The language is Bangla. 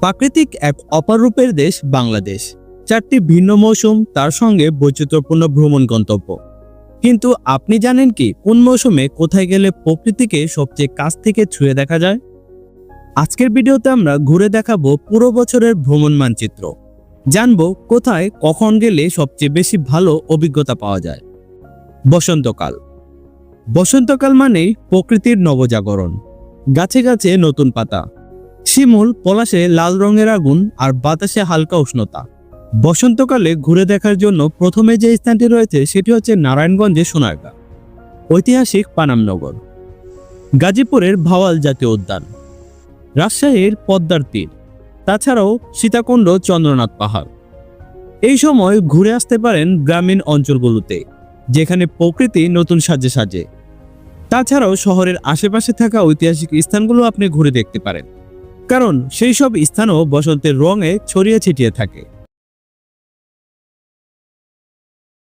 প্রাকৃতিক এক অপারূপের দেশ বাংলাদেশ। চারটি ভিন্ন মৌসুম, তার সঙ্গে বৈচিত্র্যপূর্ণ ভ্রমণ গন্তব্য। কিন্তু আপনি জানেন কি, কোন মৌসুমে কোথায় গেলে প্রকৃতিকে সবচেয়ে কাছ থেকে ছুঁয়ে দেখা যায়? আজকের ভিডিওতে আমরা ঘুরে দেখাবো পুরো বছরের ভ্রমণ মানচিত্র। জানব কোথায়, কখন গেলে সবচেয়ে বেশি ভালো অভিজ্ঞতা পাওয়া যায়। বসন্তকাল। বসন্তকাল মানেই প্রকৃতির নবজাগরণ। গাছে গাছে নতুন পাতা। শিমুল পলাশে লাল রঙের আগুন আর বাতাসে হালকা উষ্ণতা। বসন্তকালে ঘুরে দেখার জন্য প্রথমে যে স্থানটি রয়েছে সেটি হচ্ছে নারায়ণগঞ্জের সোনারগাঁ, ঐতিহাসিক পানামনগর গাজীপুরের ভাওয়াল জাতীয় উদ্যান। রাজশাহীর পদ্মার তীর, তাছাড়াও সীতাকুণ্ড চন্দ্রনাথ পাহাড়। এই সময় ঘুরে আসতে পারেন গ্রামীণ অঞ্চলগুলোতে, যেখানে প্রকৃতি নতুন সাজে সাজে। তাছাড়াও শহরের আশেপাশে থাকা ঐতিহাসিক স্থানগুলো আপনি ঘুরে দেখতে পারেন। কারণ সেই সব স্থানও বসন্তের রঙে ছড়িয়ে ছিটিয়ে থাকে।